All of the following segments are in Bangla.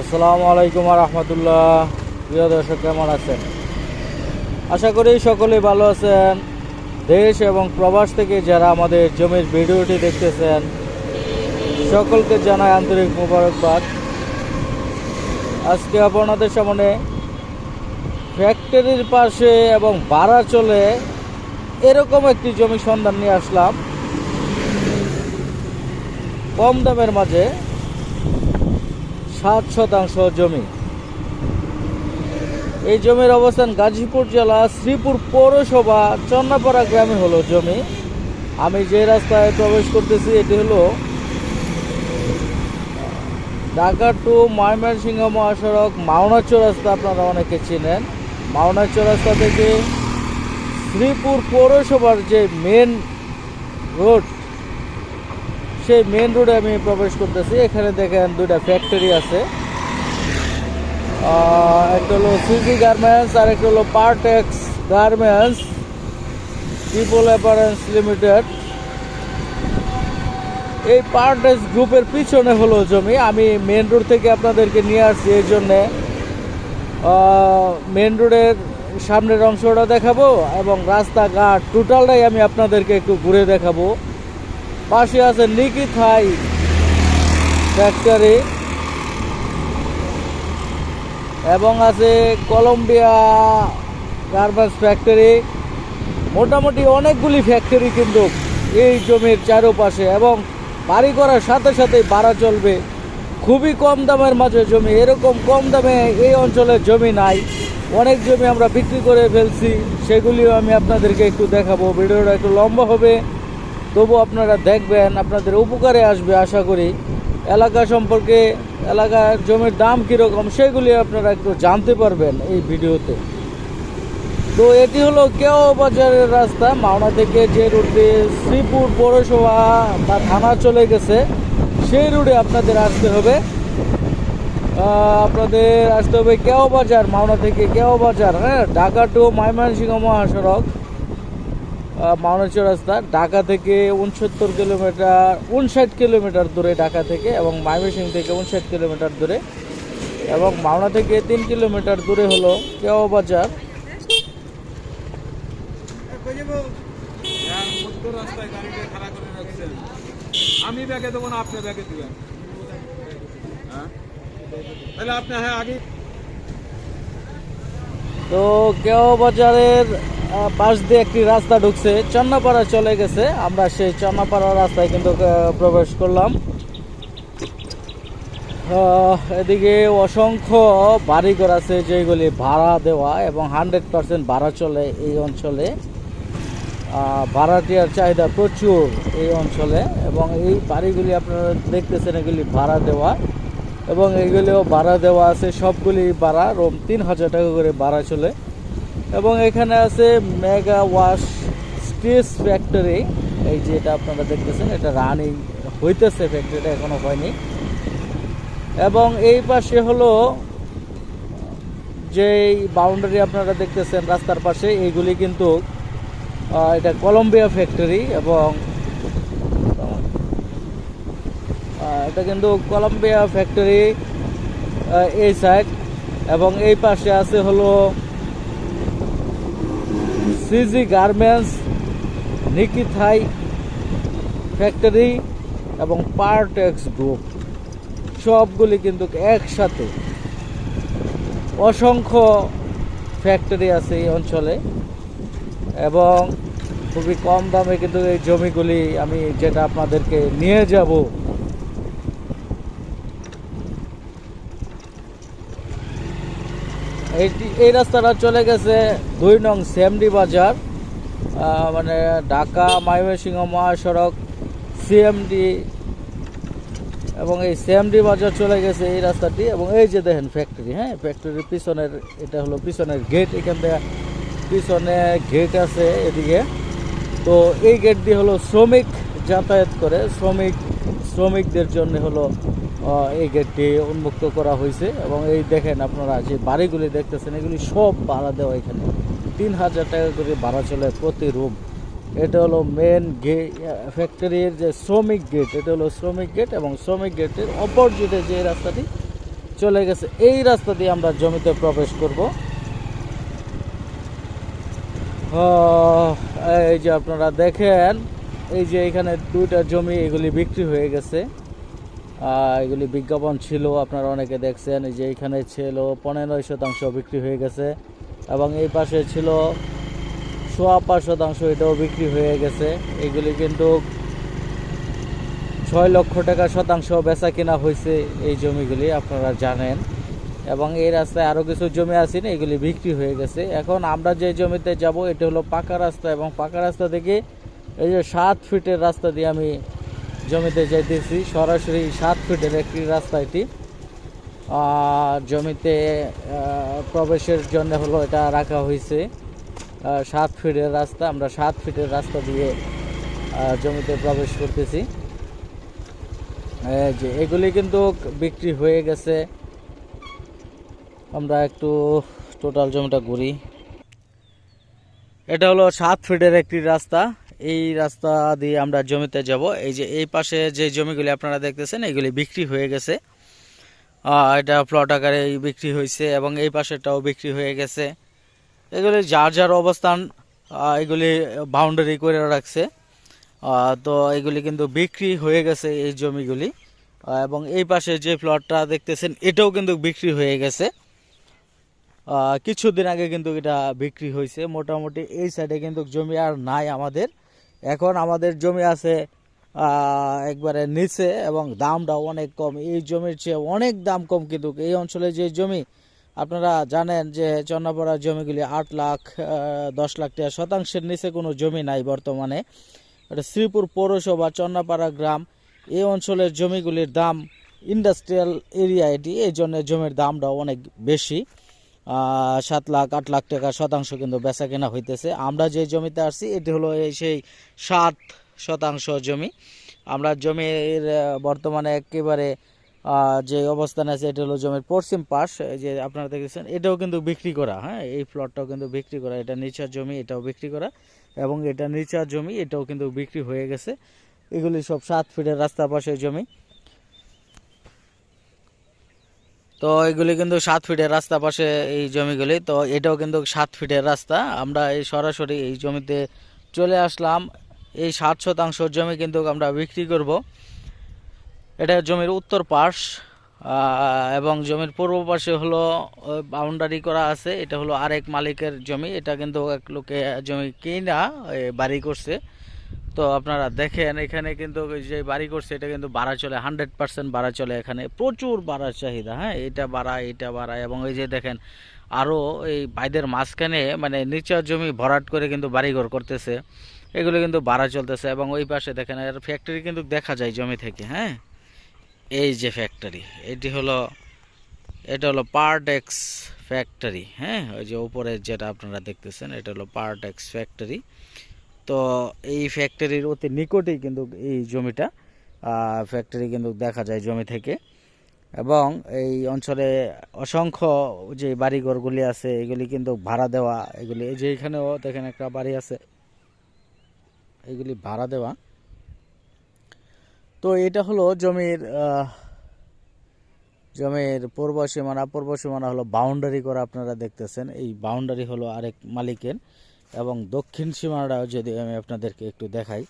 আসসালামু আলাইকুম রহমতুল্লাহ। প্রিয় দর্শক, কেমন আছেন? আশা করি সকলেই ভালো আছেন। দেশ এবং প্রবাস থেকে যারা আমাদের জমির ভিডিওটি দেখতেছেন, সকলকে জানাই আন্তরিক মোবারকবাদ। আজকে আপনাদের সামনে ফ্যাক্টরির পাশে এবং ভাড়া চলে এরকম একটি জমি সন্ধান নিয়ে আসলাম। কম দামের মাঝে সাত শতাংশ জমি। এই জমির অবস্থান গাজীপুর জেলা শ্রীপুর পৌরসভা চন্নাপাড়া গ্রামে হলো জমি। আমি যে রাস্তায় প্রবেশ করতেছি, এটি হলো ঢাকা টু ময়মনসিংহ মহাসড়ক মাওনা চৌরাস্তা আপনারা অনেকে চিনেন। মাওনা চৌরাস্তা থেকে শ্রীপুর পৌরসভার যে মেন রোড সেই মেন রোডে আমি প্রবেশ করতেছি। এখানে দেখেন দুইটা ফ্যাক্টরি আছে। একটা হলো সিজি গার্মেন্টস আর একটা হলো Partex garments people apparels limited এই পার্টেক্স গ্রুপের পিছনে হলো জমি। আমি মেন রোড থেকে আপনাদেরকে নিয়ে আসছি, এই জন্যে মেন রোডের সামনের অংশটা দেখাবো এবং রাস্তাঘাট টোটালটাই আমি আপনাদেরকে একটু ঘুরে দেখাবো। পাশে আছে নিকি থাই ফ্যাক্টরি এবং আছে কলম্বিয়া গার্মেন্টস ফ্যাক্টরি। মোটামুটি অনেকগুলি ফ্যাক্টরি কিন্তু এই জমির চারোপাশে এবং বাড়ি করার সাথে সাথেই বাড়া চলবে। খুবই কম দামের মাঝে জমি, এরকম কম দামে এই অঞ্চলের জমি নাই। অনেক জমি আমরা বিক্রি করে ফেলছি, সেগুলিও আমি আপনাদেরকে একটু দেখাবো। ভিডিওটা একটু লম্বা হবে। তবু আপনারা দেখবেন, আপনাদের উপকারে আসবে আশা করি। এলাকা সম্পর্কে, এলাকার জমির দাম কীরকম সেগুলি আপনারা একটু জানতে পারবেন এই ভিডিওতে। তো এটি হলো কেও বাজারের রাস্তা, মাওনা থেকে যে রুট দিয়ে শ্রীপুর পৌরসভা বা থানা চলে গেছে, সেই রুটে আপনাদের আসতে হবে। আপনাদের আসতে হবে কেও বাজার, মাওনা থেকে কেও বাজার হ্যাঁ ঢাকা টু ময়মনসিংহ মহাসড়ক। আহ, রাস্তা ঢাকা থেকে উনসত্তর কিলোমিটার উনষাট কিলোমিটার দূরে ঢাকা থেকে এবং ময়মনসিংহ থেকে উনষাট কিলোমিটার দূরে। এবং মাওনা থেকে তিন কিলোমিটার দূরে হলো কেও বাজার। আমি ব্যাগে দেবো না আপনি ব্যাগে দিবেন। হ্যাঁ? তাহলে আপনি হ্যাঁ আগে তো কেও বাজারের পাশ দিয়ে একটি রাস্তা ঢুকছে, চন্নাপাড়া চলে গেছে। আমরা সেই চন্নাপাড়া রাস্তায় কিন্তু প্রবেশ করলাম। এদিকে অসংখ্য বাড়িঘর আছে, যেগুলি ভাড়া দেওয়া এবং হান্ড্রেড পার্সেন্ট ভাড়া চলে এই অঞ্চলে। ভাড়াটিয়ার চাহিদা প্রচুর এই অঞ্চলে এবং এই বাড়িগুলি আপনারা দেখতেছেন, এগুলি ভাড়া দেওয়া। এবং এইগুলিও ভাড়া দেওয়া আছে, সবগুলি ভাড়া, রোম তিন হাজার টাকা করে ভাড়া চলে। এবং এখানে আছে মেগা ওয়াশ স্টিচ ফ্যাক্টরি এই যে এটা আপনারা দেখতেছেন, এটা রানিং হইতেছে ফ্যাক্টরিটা এখনও হয়নি। এবং এই পাশে হলো যে বাউন্ডারি আপনারা দেখতেছেন রাস্তার পাশে এইগুলি কিন্তু এটা কলম্বিয়া ফ্যাক্টরি এবং এটা কিন্তু কলম্বিয়া ফ্যাক্টরি এই সাইড এবং এই পাশে আছে হলো সিজি গার্মেন্টস নিকি থাই ফ্যাক্টরি এবং পার্টেক্স গ্রুপ সবগুলি কিন্তু একসাথে অসংখ্য ফ্যাক্টরি আছে এই অঞ্চলে এবং খুবই কম দামে কিন্তু এই জমিগুলি আমি যেটা আপনাদেরকে নিয়ে যাব এই রাস্তাটা চলে গেছে দুই নং সিএমডি বাজার মানে ঢাকা ময়মনসিংহ মহাসড়ক সিএমডি, এবং এই সিএমডি বাজার চলে গেছে এই রাস্তাটি, এবং এই যে দেখেন ফ্যাক্টরি হ্যাঁ ফ্যাক্টরির পিছনের, এটা হলো পিছনের গেট এখান থেকে পিছনে গেট আছে এদিকে। তো এই গেট দিয়ে হলো শ্রমিক যাতায়াত করে, শ্রমিক, শ্রমিকদের জন্য হলো এই গেটটি উন্মুক্ত করা হয়েছে এবং এই দেখেন আপনারা যে বাড়িগুলি দেখতেছেন, এগুলি সব ভাড়া দেওয়া এখানে। তিন হাজার টাকা করে ভাড়া চলে প্রতি রুম। এটা হলো মেন গেট ফ্যাক্টরির যে শ্রমিক গেট এটা হলো শ্রমিক গেট এবং শ্রমিক গেটের অপোজিটে যে রাস্তাটি চলে গেছে, এই রাস্তা দিয়ে আমরা জমিতে প্রবেশ করব। এই যে আপনারা দেখেন, এই যে এখানে দুইটা জমি এগুলি বিক্রি হয়ে গেছে। এগুলি বিজ্ঞাপন ছিল, আপনারা অনেকে দেখছেন যে এখানে ছিল পনেরোই শতাংশ বিক্রি হয়ে গেছে, এবং এই পাশে ছিল সোয়া পাঁচ শতাংশ, এটাও বিক্রি হয়ে গেছে। এগুলি কিন্তু ছয় লক্ষ টাকা শতাংশ বেচা কিনা হয়েছে এই জমিগুলি, আপনারা জানেন। এবং এই রাস্তায় আরও কিছু জমি আছে না, এগুলি বিক্রি হয়ে গেছে। এখন আমরা যে জমিতে যাব, এটা হলো পাকা রাস্তা, এবং পাকা রাস্তা থেকে এই যে সাত ফিটের রাস্তা দিয়ে আমি জমিতে যাইতেছি, সরাসরি সাত ফিটের একটি রাস্তা এটি। জমিতে প্রবেশের জন্য হলো এটা রাখা হয়েছে সাত ফিটের রাস্তা, আমরা সাত ফিটের রাস্তা দিয়ে জমিতে প্রবেশ করতেছি। যে এগুলি কিন্তু বিক্রি হয়ে গেছে। আমরা একটু টোটাল জমিটা ঘুরি। এটা হলো সাত ফিটের একটি রাস্তা। এই রাস্তা দিয়ে আমরা জমিতে যাব। এই যে এই পাশে যে জমিগুলি আপনারা দেখতেছেন, এগুলি বিক্রি হয়ে গেছে। এটা প্লট আকারে বিক্রি হয়েছে এবং এই পাশেরটাও বিক্রি হয়ে গেছে। এগুলি যার যার অবস্থান এগুলি বাউন্ডারি করে রাখছে। তো এগুলি কিন্তু বিক্রি হয়ে গেছে এই জমিগুলি। এবং এই পাশে যে প্লটটা দেখতেছেন, এটাও কিন্তু বিক্রি হয়ে গেছে। কিছুদিন আগে কিন্তু এটা বিক্রি হয়েছে। মোটামুটি এই সাইডে কিন্তু জমি আর নাই আমাদের। এখন আমাদের জমি আছে একবারে নিচে এবং দামটাও অনেক কম। এই জমির চেয়ে অনেক দাম কম কিন্তু এই অঞ্চলে যে জমি, আপনারা জানেন যে চন্নাপাড়া জমিগুলি আট লাখ দশ লাখ টাকা শতাংশের নিচে কোনো জমি নাই বর্তমানে। এটা শ্রীপুর পৌরসভা চন্নাপাড়া গ্রাম, এই অঞ্চলের জমিগুলির দাম ইন্ডাস্ট্রিয়াল এরিয়া এটি, এই জন্য জমির দামটাও অনেক বেশি। সাত লাখ, আট লাখ টাকা শতাংশ কিন্তু বেচা কেনা হইতেছে। আমরা যে জমিতে আসছি, এটি হলো এই সেই সাত শতাংশ জমি। আমরা জমির বর্তমানে একেবারে যে অবস্থানে আছে, এটা হলো জমির পশ্চিম পাশ। যে আপনারা দেখেছেন এটাও কিন্তু বিক্রি করা হ্যাঁ? এই প্লটটাও কিন্তু বিক্রি করা। এটা নিচার জমি, এটাও বিক্রি করা। এবং এটা নিচার জমি, এটাও কিন্তু বিক্রি হয়ে গেছে। এগুলি সব সাত ফিটের রাস্তার পাশে জমি। তো এগুলি কিন্তু সাত ফিটের রাস্তা পাশে এই জমিগুলি। তো এটাও কিন্তু সাত ফিটের রাস্তা। আমরা এই সরাসরি এই জমিতে চলে আসলাম। এই সাত শতাংশ জমি কিন্তু আমরা বিক্রি করব। এটা জমির উত্তর পাশ এবং জমির পূর্ব পাশে হলো বাউন্ডারি করা আছে। এটা হলো আরেক মালিকের জমি। এটা কিন্তু এক লোকে জমি কিনা বাড়ি করছে। তো আপনারা দেখেন, এখানে কিন্তু যে বাড়ি করছে, এটা কিন্তু বাড়া চলে হান্ড্রেড পার্সেন্ট বাড়া চলে এখানে। প্রচুর বাড়ার চাহিদা হ্যাঁ? এটা বাড়া এটা বাড়া, এবং এই যে দেখেন আরও এই বাইদের মাঝখানে মানে নিচের জমি ভরাট করে কিন্তু বাড়িঘর করতেছে। এগুলো কিন্তু বাড়া চলতেছে, এবং ওই পাশে দেখেন, এর ফ্যাক্টরি কিন্তু দেখা যায় জমি থেকে হ্যাঁ? এই যে ফ্যাক্টরি এটি হলো, এটা হলো পার্টেক্স ফ্যাক্টরি হ্যাঁ? ওই যে উপরে যেটা আপনারা দেখতেছেন, এটা হলো পার্টেক্স ফ্যাক্টরি তো এই ফ্যাক্টরির অতি নিকটেই কিন্তু এই জমিটা ফ্যাক্টরি কিন্তু দেখা যায় জমি থেকে। এবং এই অঞ্চলে অসংখ্য যে বাড়িঘরগুলি আছে, এগুলি কিন্তু ভাড়া দেওয়া, এগুলি এই যে এখানেও দেখেন একটা বাড়ি আছে, এগুলি ভাড়া দেওয়া। তো এটা হলো জমির জমির পূর্ব সীমানা পূর্ব সীমানা হলো বাউন্ডারি করা আপনারা দেখতেছেন। এই বাউন্ডারি হলো আরেক মালিকের। এবং দক্ষিণ সীমানাটাও যদি আমি আপনাদেরকে একটু দেখাই,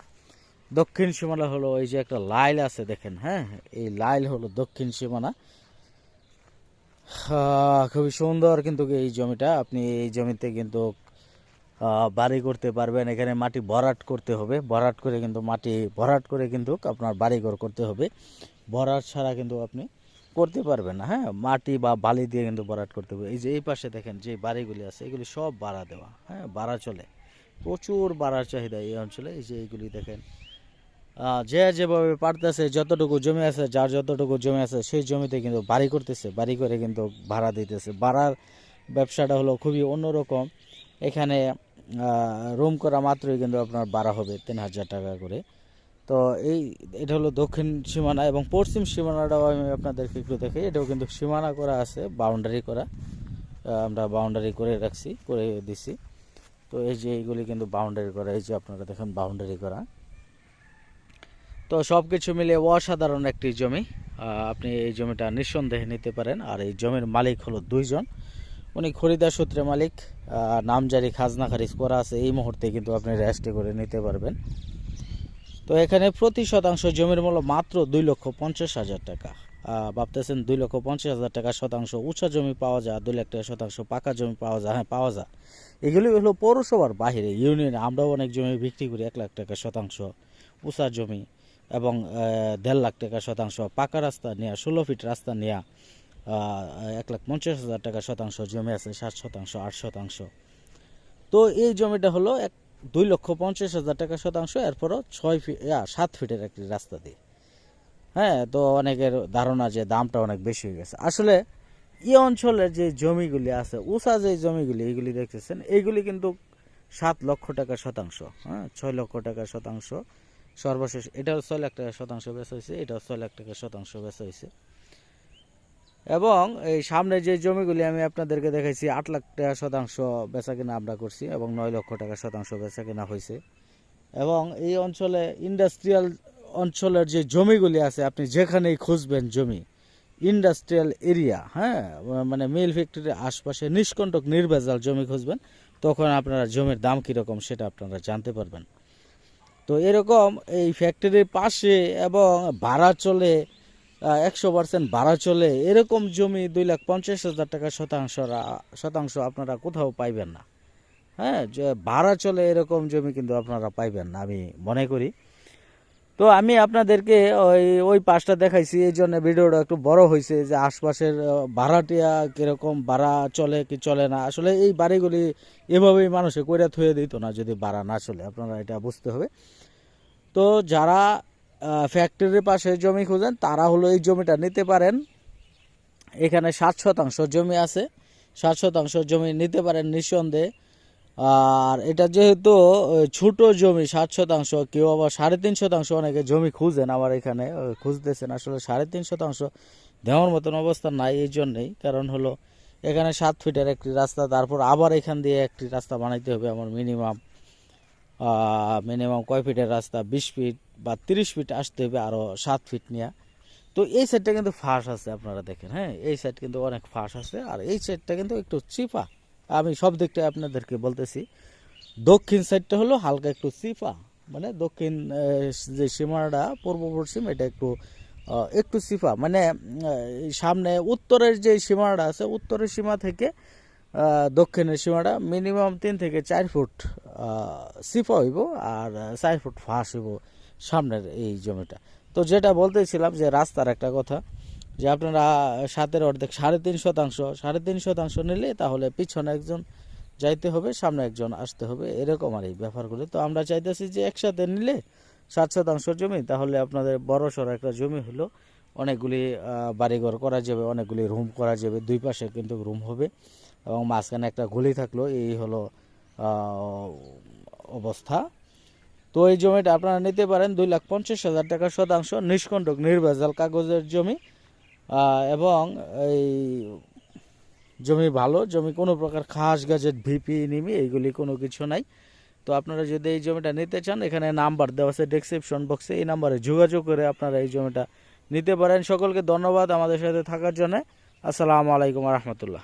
দক্ষিণ সীমানা হলো ওই যে একটা লাইল আছে দেখেন হ্যাঁ? এই লাইল হলো দক্ষিণ সীমানা। খুবই সুন্দর কিন্তু এই জমিটা। আপনি এই জমিতে কিন্তু বাড়ি করতে পারবেন। এখানে মাটি ভরাট করতে হবে। ভরাট করে কিন্তু মাটি, ভরাট করে কিন্তু আপনার বাড়িঘর করতে হবে। ভরাট ছাড়া কিন্তু আপনি করতে পারবে না হ্যাঁ? মাটি বা বালি দিয়ে কিন্তু ভরাট করতে হবে। এই যে এই পাশে দেখেন যে বাড়িগুলি আছে, এগুলি সব বাড়া দেওয়া হ্যাঁ? বাড়া চলে। প্রচুর বাড়ার চাহিদা এই অঞ্চলে। এই যে এইগুলি দেখেন। যে যেভাবে পারতেছে, যতটুকু জমি আছে, যার যতটুকু জমি আছে, সেই জমিতে কিন্তু বাড়ি করতেছে, বাড়ি করে কিন্তু ভাড়া দিতেছে। ভাড়ার ব্যবসাটা হলো খুবই অন্যরকম। এখানে রুম করা মাত্রই কিন্তু আপনার বাড়া হবে তিন হাজার টাকা করে। তো এই, এটা হলো দক্ষিণ সীমানা এবং পশ্চিম সীমানাটাও আমি আপনাদেরকে একটু দেখাই। এটাও কিন্তু সীমানা করা আছে বাউন্ডারি করা। আমরা বাউন্ডারি করে রাখছি, করে দিছি। তো এই যে এইগুলি কিন্তু বাউন্ডারি করা, এই যে আপনারা দেখেন বাউন্ডারি করা। তো সব কিছু মিলে অসাধারণ একটি জমি। আপনি এই জমিটা নিঃসন্দেহে নিতে পারেন। আর এই জমির মালিক হলো দুইজন। উনি খরিদার সূত্রে মালিক। নামজারি খাজনা খারিজ করা আছে। এই মুহূর্তে কিন্তু আপনি রেস্টে করে নিতে পারবেন। তো এখানে প্রতি শতাংশ জমির মূল্য মাত্র দুই লক্ষ পঞ্চাশ হাজার টাকা। ভাবতেছেন দুই লক্ষ পঞ্চাশ হাজার টাকা শতাংশ উঁচা জমি পাওয়া যায়, দুই লাখ টাকা শতাংশ পাকা জমি পাওয়া যায় হ্যাঁ পাওয়া যায়। এগুলি হলো পৌরসভার বাইরে ইউনিয়নে, আমরাও অনেক জমি বিক্রি করি, এক লাখ টাকা শতাংশ উঁচা জমি এবং দেড় লাখ টাকা শতাংশ পাকা রাস্তা নেওয়া ষোলো ফিট রাস্তা নেওয়া এক লাখ পঞ্চাশ হাজার টাকা শতাংশ জমি আছে, সাত শতাংশ, আট শতাংশ। তো এই জমিটা হলো এক দুই লক্ষ পঞ্চাশ হাজার টাকা শতাংশ, এরপরও ছয় ফিট সাত ফিটের একটি রাস্তা দিয়ে। হ্যাঁ তো অনেকের ধারণা যে দামটা অনেক বেশি হয়ে গেছে। আসলে এই অঞ্চলের যে জমিগুলি আছে উষা যে জমিগুলি এইগুলি দেখতেছেন এইগুলি কিন্তু সাত লক্ষ টাকা শতাংশ হ্যাঁ ছয় লক্ষ টাকা শতাংশ। সর্বশেষ এটাও ছয় লাখ টাকা শতাংশ বেচা হয়েছে, এটাও ছয় লাখ টাকা শতাংশ বেচা হয়েছে। এবং এই সামনে যে জমিগুলি আমি আপনাদেরকে দেখাইছি, আট লাখ টাকা শতাংশ বেচা কিনা আমরা করছি এবং নয় লক্ষ টাকা শতাংশ বেচা কিনা হয়েছে এবং এই অঞ্চলে, ইন্ডাস্ট্রিয়াল অঞ্চলের যে জমিগুলি আছে, আপনি যেখানেই খুঁজবেন জমি, ইন্ডাস্ট্রিয়াল এরিয়া হ্যাঁ মানে মিল ফ্যাক্টরির আশপাশে নিষ্কণ্টক নির্ভেজাল জমি খুঁজবেন, তখন আপনারা জমির দাম কীরকম সেটা আপনারা জানতে পারবেন। তো এরকম এই ফ্যাক্টরির পাশে এবং ভাড়া চলে একশো পার্সেন্ট ভাড়া চলে। এরকম জমি দুই লাখ পঞ্চাশ হাজার টাকা শতাংশ শতাংশ আপনারা কোথাও পাইবেন না। হ্যাঁ যে ভাড়া চলে এরকম জমি কিন্তু আপনারা পাইবেন না, আমি মনে করি। তো আমি আপনাদেরকে ওই ওই পাশটা দেখাইছি, এই জন্য ভিডিওটা একটু বড় হয়েছে যে আশপাশের ভাড়াটিয়া কীরকম ভাড়া চলে কি চলে না। আসলে এই বাড়িগুলি এভাবেই মানুষে কইরা থুয়ে দিত না, যদি ভাড়া না চলে। আপনারা এটা বুঝতে হবে। তো যারা ফ্যাক্টরির পাশে জমি খুঁজেন, তারা হলো এই জমিটা নিতে পারেন। এখানে সাত শতাংশ জমি আছে, সাত শতাংশ জমি নিতে পারেন নিঃসন্দেহে। আর এটা যেহেতু ছোট জমি, সাত শতাংশ, কেউ আবার সাড়ে তিন শতাংশ অনেকে জমি খুঁজেন আবার এখানে খুঁজতেছেন। আসলে সাড়ে তিন শতাংশ দেওয়ার মতন অবস্থা নাই এই জন্যেই, কারণ হলো এখানে সাত ফিটের একটি রাস্তা, তারপর আবার এখান দিয়ে একটি রাস্তা বানাইতে হবে আমার মিনিমাম মিনিমাম কয় ফিটের রাস্তা? বিশ ফিট বা তিরিশ ফিট আসতে হবে আরও সাত ফিট নিয়ে। তো এই সাইডটা কিন্তু ফাঁস আছে আপনারা দেখেন হ্যাঁ? এই সাইড কিন্তু অনেক ফাঁস আছে আর এই সাইডটা কিন্তু একটু চিপা। আমি সব দিকটা আপনাদেরকে বলতেছি। দক্ষিণ সাইডটা হলো হালকা একটু চিপা মানে দক্ষিণ যে সীমানাটা, পূর্ব পশ্চিম, এটা একটু একটু চিপা। মানে সামনে উত্তরের যে সীমানাটা আছে, উত্তরের সীমা থেকে দক্ষিণের সীমাটা মিনিমাম তিন থেকে চার ফুট সিফা হইব আর, চার ফুট ফাঁস হইব। সামনের এই জমিটা। তো যেটা বলতেছিলাম যে রাস্তার একটা কথা, যে আপনারা সাতের অর্ধেক সাড়ে তিন শতাংশ, সাড়ে তিন শতাংশ নিলে তাহলে পিছনে একজন যাইতে হবে, সামনে একজন আসতে হবে, এরকম আর এই ব্যাপারগুলো। তো আমরা চাইতেছি যে একসাথে নিলে সাত শতাংশ জমি, তাহলে আপনাদের বড় সড়ো একটা জমি হলো, অনেকগুলি বাড়িঘর করা যাবে, অনেকগুলি রুম করা যাবে, দুই পাশে কিন্তু রুম হবে এবং মাঝখানে একটা গলি থাকল, এই হলো অবস্থা। তো এই জমিটা আপনারা নিতে পারেন দুই লাখ পঞ্চাশ হাজার টাকা শতাংশ নিষ্কণ্টক, নির্ভেজাল কাগজের জমি। এবং এই জমি ভালো, জমি কোনো প্রকার খাস গাছের ভিপি নিমি এইগুলি কোনো কিছু নাই। তো আপনারা যদি এই জমিটা নিতে চান, এখানে নাম্বার দেওয়া আছে ডেসক্রিপশন বক্সে এই নাম্বারে যোগাযোগ করে আপনারা এই জমিটা নিতে পারেন। সকলকে ধন্যবাদ আমাদের সাথে থাকার জন্য। আসসালামু আলাইকুম রহমতুল্লাহ।